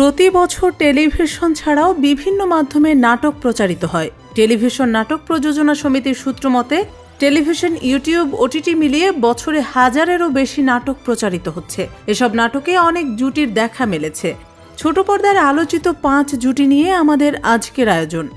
প্রতি বছর টেলিভিশন ছাড়াও বিভিন্ন মাধ্যমে নাটক প্রচারিত হয়। টেলিভিশন নাটক প্রযোজনা সমিতির সূত্র মতে, টেলিভিশন, ইউটিউব, ওটিটি মিলিয়ে বছরে হাজারেরও বেশি নাটক প্রচারিত হচ্ছে। এসব নাটকে অনেক জুটির দেখা মিলেছে। ছোট পর্দার আলোচিত পাঁচ জুটি নিয়ে আমাদের আজকের আয়োজন।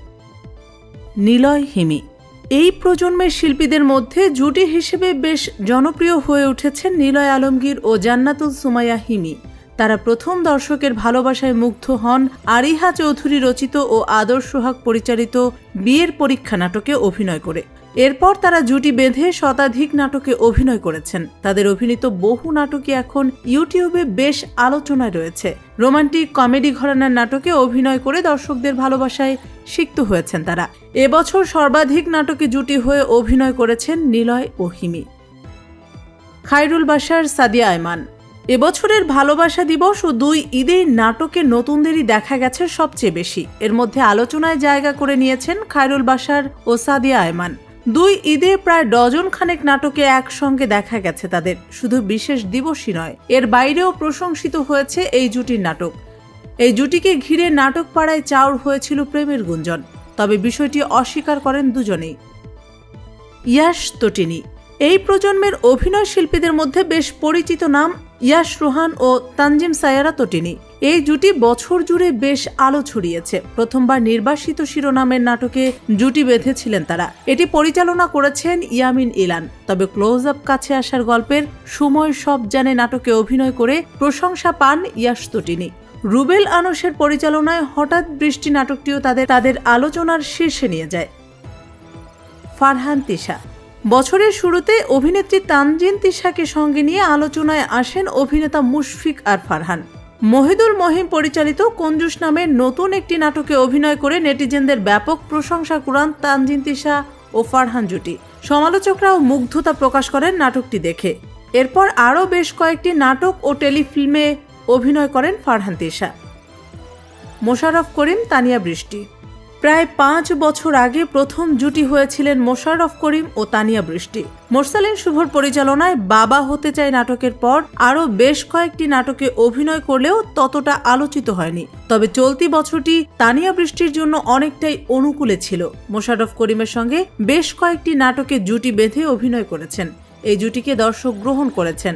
নিলয় হিমি। এই প্রজন্মের শিল্পীদের মধ্যে জুটি হিসেবে বেশ জনপ্রিয় হয়ে উঠেছেন নিলয় আলমগীর ও জান্নাতুল সুমাইয়া হিমি। তারা প্রথম দর্শকের ভালোবাসায় মুগ্ধ হন আরিহা চৌধুরী রচিত ও আদর্শ সোহাগ পরিচালিত বিয়ের পরীক্ষা নাটকে অভিনয় করে। এরপর তারা জুটি বেঁধে শতাধিক নাটকে অভিনয় করেছেন। তাদের অভিনীত বহু নাটকই এখন ইউটিউবে বেশ আলোচনায় রয়েছে। রোমান্টিক কমেডি ঘরানার নাটকে অভিনয় করে দর্শকদের ভালোবাসায় সিক্ত হয়েছেন তারা। এবছর সর্বাধিক নাটকে জুটি হয়ে অভিনয় করেছেন নিলয় ও হিমি খায়রুল বাসার সাদিয়া আয়মান। এবছরের ভালোবাসা দিবস ও দুই ঈদে নাটকে নতুনদেরই দেখা গেছে সবচেয়ে বেশি। এর মধ্যে আলোচনায় জায়গা করে নিয়েছেন খায়রুল বাসার ও সাদিয়া আয়মান। দুই ঈদে প্রায় ডজন খানেক নাটকে একসঙ্গে দেখা গেছে তাদের, শুধু বিশেষ দিবসই নয়, এর বাইরেও প্রশংসিত হয়েছে এই জুটির নাটক। এই জুটিকে ঘিরে নাটক পাড়ায় চাউর হয়েছিল প্রেমের গুঞ্জন, তবে বিষয়টি অস্বীকার করেন দুজনেই। ইয়াশ তটিনী এই প্রজন্মের অভিনয় শিল্পীদের মধ্যে বেশ পরিচিত নাম ইয়াশ রোহান ও তানজিম সায়ারা তটিনী। এই জুটি বছর জুড়ে বেশ আলো ছড়িয়েছে। প্রথমবার নির্বাসিত শিরোনামের নাটকে জুটি বেঁধেছিলেন তারা। এটি পরিচালনা করেছেন ইয়ামিন ইলান। তবে ক্লোজ আপ কাছে আসার গল্পের সময় সব জানে নাটকে অভিনয় করে প্রশংসা পান ইয়াশ তটিনী। রুবেল আনসের পরিচালনায় হঠাৎ বৃষ্টি নাটকটিও তাদের তাদের আলোচনার শীর্ষে নিয়ে যায়। ফারহান তিশা বছরের শুরুতে অভিনেত্রী তানজিন তিশাকে সঙ্গে নিয়ে আলোচনায় আসেন অভিনেতা মুশফিক আর ফারহান। মহিদুল মহিম পরিচালিত কঞ্জুস নামের নতুন একটি নাটকে অভিনয় করে নেটিজেনদের ব্যাপক প্রশংসা কুড়ান তানজিন তিশা ও ফারহান জুটি। সমালোচকরাও মুগ্ধতা প্রকাশ করেন নাটকটি দেখে। এরপর আরও বেশ কয়েকটি নাটক ও টেলিফিল্মে অভিনয় করেন ফারহান তিশা। মোশারফ করিম, তানিয়া বৃষ্টি। প্রায় পাঁচ বছর আগে প্রথম জুটি হয়েছিলেন মোশাররফ করিম ও তানিয়া বৃষ্টি। মোরসালিন শুভর পরিচালনায় বাবা হতে চাই নাটকের পর আরও বেশ কয়েকটি নাটকে অভিনয় করলেও ততটা আলোচিত হয়নি। তবে চলতি বছরটি তানিয়া বৃষ্টির জন্য অনেকটাই অনুকূলে ছিল। মোশাররফ করিমের সঙ্গে বেশ কয়েকটি নাটকে জুটি বেঁধে অভিনয় করেছেন। এই জুটিকে দর্শক গ্রহণ করেছেন।